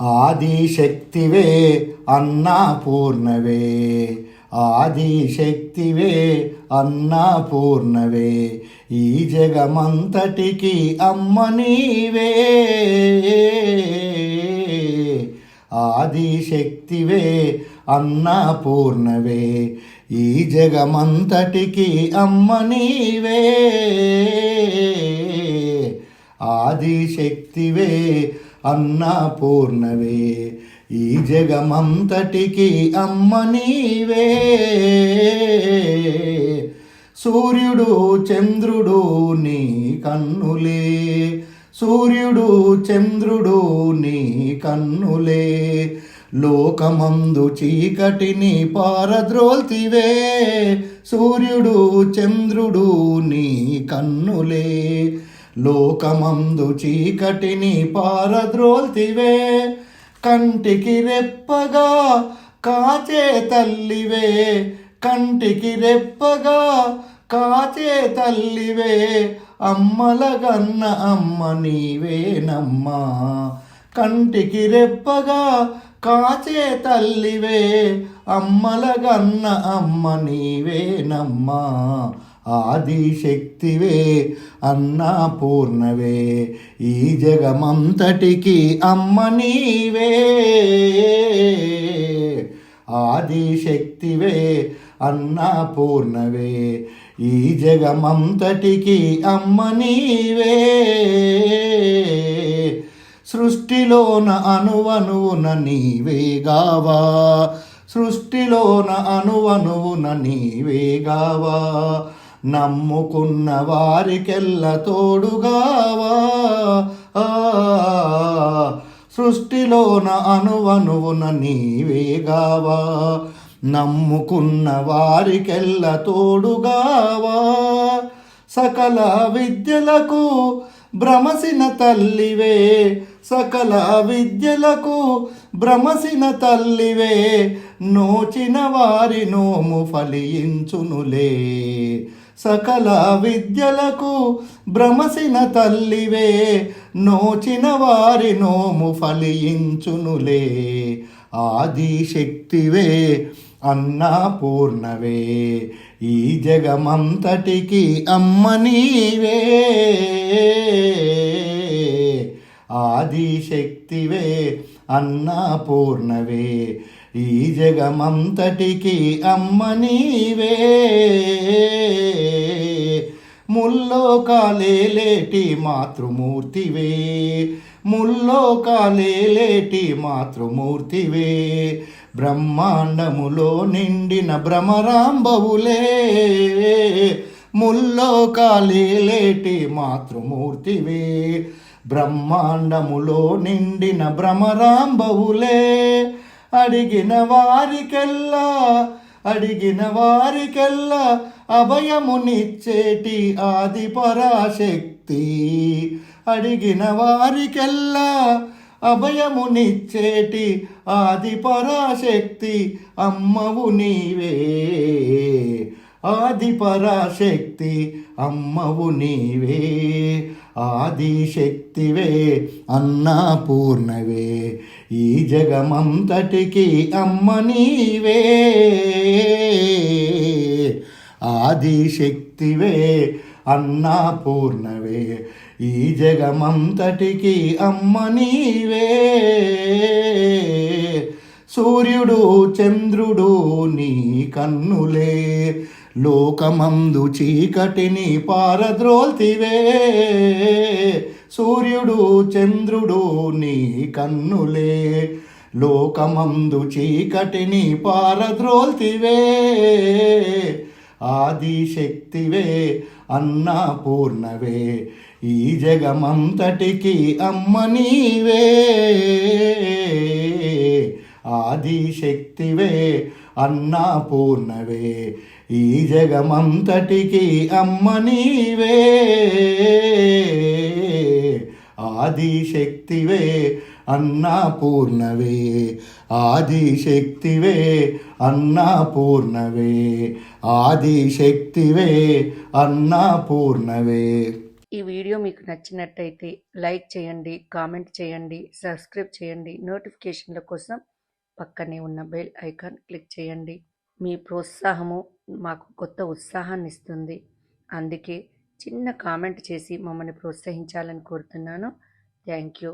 ఆదిశక్తివే అన్నపూర్ణవే ఆదిశక్తివే అన్నపూర్ణవే ఈ జగమంతటికి అమ్మ నీవే. ఆదిశక్తివే అన్నపూర్ణవే ఈ జగమంతటికి అమ్మ నీవే. ఆదిశక్తివే అన్నపూర్ణవే. ఈ జగమంతటికి అమ్మ నీవే. సూర్యుడు చంద్రుడు నీ కన్నులే. సూర్యుడు చంద్రుడు నీ కన్నులే. లోకమందు చీకటిని పారద్రోల్తివే. సూర్యుడు చంద్రుడు నీ కన్నులే. లోకమందు చీకటిని పారద్రోల్తివే కంటికి రెప్పగా కాచే తల్లివే కంటికి రెప్పగా కాచే తల్లివే అమ్మలగన్న అమ్మ నీవేనమ్మా కంటికి రెప్పగా కాచే తల్లివే అమ్మలగన్న అమ్మ నీవేనమ్మా ఆదిశక్తివే అన్నపూర్ణవే ఈ జగమంతటికి అమ్మ నీవే. ఆదిశక్తివే అన్నపూర్ణవే ఈ జగమంతటికి అమ్మ నీవే. సృష్టిలోన అణువణువున నీవేగావా సృష్టిలోన అణువణువున నీవేగావా నమ్ముకున్న వారికెల్ల తోడుగావా? ఆ, సృష్టిలోన అనువనువున నీవేగావా నమ్ముకున్న వారికెల్ల తోడుగావా? సకల విద్యలకు భ్రమసిన తల్లివే సకల విద్యలకు భ్రమసిన తల్లివే నోచిన వారి నోము ఫలించునులే. సకల విద్యలకు భ్రమసిన తల్లివే నోచిన వారి నోము ఫలించునులే. ఆదిశక్తివే అన్నపూర్ణవే ఈ జగమంతటికి అమ్మ నీవే. ఆదిశక్తివే అన్నపూర్ణవే. ఈ జగమంతటికి అమ్మ నీవే. ముల్లోకాలేటి మాతృమూర్తివే. ముల్లోకాలేటి మాతృమూర్తివే. బ్రహ్మాండములో నిండిన భ్రమరాంబవులే. ముల్లోకాలేటి మాతృమూర్తివే. బ్రహ్మాండములో నిండిన భ్రమరాంబవులే. అడిగిన వారికెల్లా అడిగిన వారికెల్లా అభయమునిచ్చేటి ఆది పరాశక్తి అడిగిన వారికెల్లా అభయమునిచ్చేటి ఆది పరాశక్తి అమ్మవు నీవే. ఆది పరాశక్తి అమ్మవు నీవే ఆదిశక్తివే అన్నపూర్ణవే. ఈ జగమంతటికి అమ్మ నీవే ఆదిశక్తివే అన్నపూర్ణవే. ఈ జగమంతటికి అమ్మ నీవే సూర్యుడు చంద్రుడు నీ కన్నులే. లోకమందు చీకటిని పారద్రోల్తివే. సూర్యుడు చంద్రుడు నీ కన్నులే. లోకమందు చీకటిని పారద్రోల్తివే. ఆదిశక్తివే అన్నపూర్ణవే. ఈ జగమంతటికి అమ్మ నీవే. ఆదిశక్తివే అన్నపూర్ణవే. ఈ జగమంతటికి అమ్మ నీవే. ఆదిశక్తివే అన్నపూర్ణవే. ఆదిశక్తివే అన్నపూర్ణవే. ఆదిశక్తివే అన్నపూర్ణవే. ఈ వీడియో మీకు నచ్చినట్టయితే లైక్ చేయండి కామెంట్ చేయండి సబ్స్క్రైబ్ చేయండి. నోటిఫికేషన్ల కోసం పక్కనే ఉన్న బెల్ ఐకాన్ క్లిక్ చేయండి. మీ ప్రోత్సాహము మాకు కొత్త ఉత్సాహాన్ని ఇస్తుంది అందుకే చిన్న కామెంట్ చేసి మమ్మల్ని ప్రోత్సహించాలని కోరుతున్నాను. Thank you.